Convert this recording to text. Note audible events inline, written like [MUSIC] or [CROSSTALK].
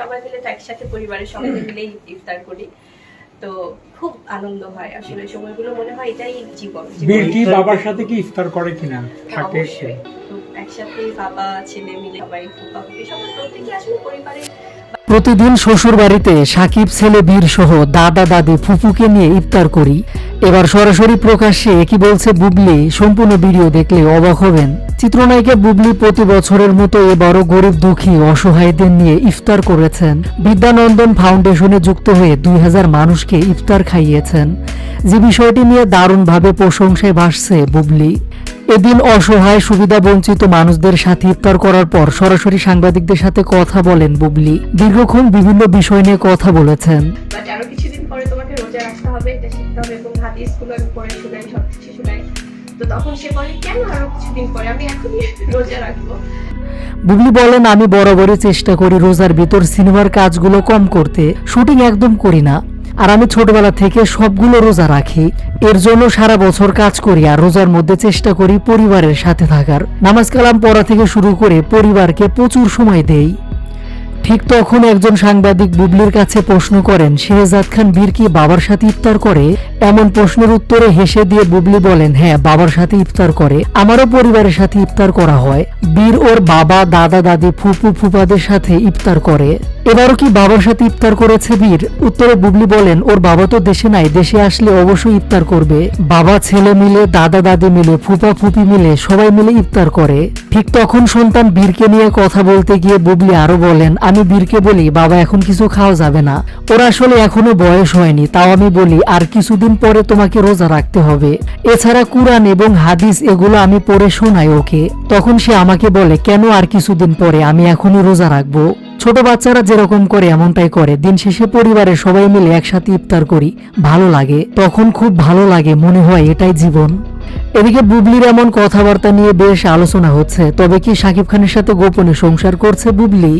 সবাই মিলে তো একসাথে পরিবারের সবাই মিলে ইফতার করি। তো খুব আনন্দ হয়। আসলে সময়গুলো মনে হয় এটাই জীবন। বীর বাবার সাথে কি ইফতার করে কিনা? থাকে অবশ্যই। তো একসাথে বাবা ছেলে মিলে সবাই ফুপা ফুপি সবাই প্রত্যেকে আসলে পরিবারে প্রতিদিন শ্বশুর বাড়িতে সাকিব ছেলে বীর সহ দাদা দাদি ফুপুকে নিয়ে ইফতার করি। এবার সরাসরি প্রকাশ্যে একই বলছে বুবলি। সম্পূর্ণ ভিডিও দেখলে অবাক হবেন। চিত্রনায়িকা বুবলি প্রতি বছরের মতো এবারও গরিব দুঃখী অসহায়দের নিয়ে ইফতার করেছেন। বিদ্যানন্দন ফাউন্ডেশনে যুক্ত হয়ে দুই হাজার মানুষকে ইফতার খাইয়েছেন। যে বিষয়টি নিয়ে দারুণভাবে প্রশংসায় ভাসছে বুবলি। এদিন অসহায় সুবিধা বঞ্চিত মানুষদের সাথে ইফতার করার পর সরাসরি সাংবাদিকদের সাথে কথা বলেন বুবলি। দীর্ঘক্ষণ বিভিন্ন বিষয় নিয়ে কথা বলেছেন। আরও কিছুদিন পরে তোমাকে রোজা রাখতে হবে, এটা হবে এবং হাদিসগুলো আমি পড়ে শুনাই সব কিছু শুনাই তো তখন সে বলে, কেন আরও কিছুদিন পরে? আমি এখনই [LAUGHS] রোজা রাখব। বুবলি বলেন, আমি বরাবরই চেষ্টা করি রোজার ভিতর সিনেমার কাজগুলো কম করতে, শুটিং একদম করি না। আর আমি ছোটবেলা থেকে সবগুলো রোজা রাখি। এর জন্য সারা বছর কাজ করি আর রোজার মধ্যে চেষ্টা করি পরিবারের সাথে থাকার। নামাজ কালাম পড়া থেকে শুরু করে পরিবারকে প্রচুর সময় দেই। ঠিক তখন একজন সাংবাদিক বুবলির কাছে প্রশ্ন করেন, শেহজাদ খান বীর কি বাবার সাথে ইফতার করে? এমন প্রশ্নের উত্তরে হেসে দিয়ে বুবলি বলেন হ্যাঁ বাবার সাথে ইফতার করে, আমারও পরিবারের সাথে ইফতার করা হয়। বীর ওর বাবা, দাদা, দাদি, ফুপু ফুপাদের সাথে ইফতার করে। এবারও কি বাবার সাথে ইফতার করেছে বীর? উত্তরে বুবলি বলেন, ওর বাবা তো দেশে নাই, দেশে আসলে অবশ্যই ইফতার করবে। বাবা, ছেলে মিলে, দাদা, দাদি মিলে, ফুপা, ফুপি মিলে, সবাই মিলে ইফতার করে। ঠিক তখন সন্তান বীরকে নিয়ে কথা বলতে গিয়ে বুবলি আরও বলেন, আমি বীরকে বলি, বাবা, এখন কিছু খাওয়া যাবে না। ওর আসলে এখনও বয়স হয়নি, তাও আমি বলি, আর কিছুদিন পরে তোমাকে রোজা রাখতে হবে। এছাড়া কুরআন এবং হাদিস এগুলো আমি পড়ে শোনাই ওকে। তখন সে আমাকে বলে, কেন আর কিছুদিন পরে? আমি এখনই রোজা রাখব। ছোট বাচ্চারা যেরকম করে, এমনটাই করে। দিন শেষে পরিবারের সবাই মিলে একসাথে ইফতার করি। ভালো লাগে। তখন খুব ভালো লাগে, মনে হয় এটাই জীবন। এদিকে বুবলির এমন কথাবার্তা নিয়ে বেশ আলোচনা হচ্ছে। তবে কি শাকিব খানের সাথে গোপনে সংসার করছে বুবলি?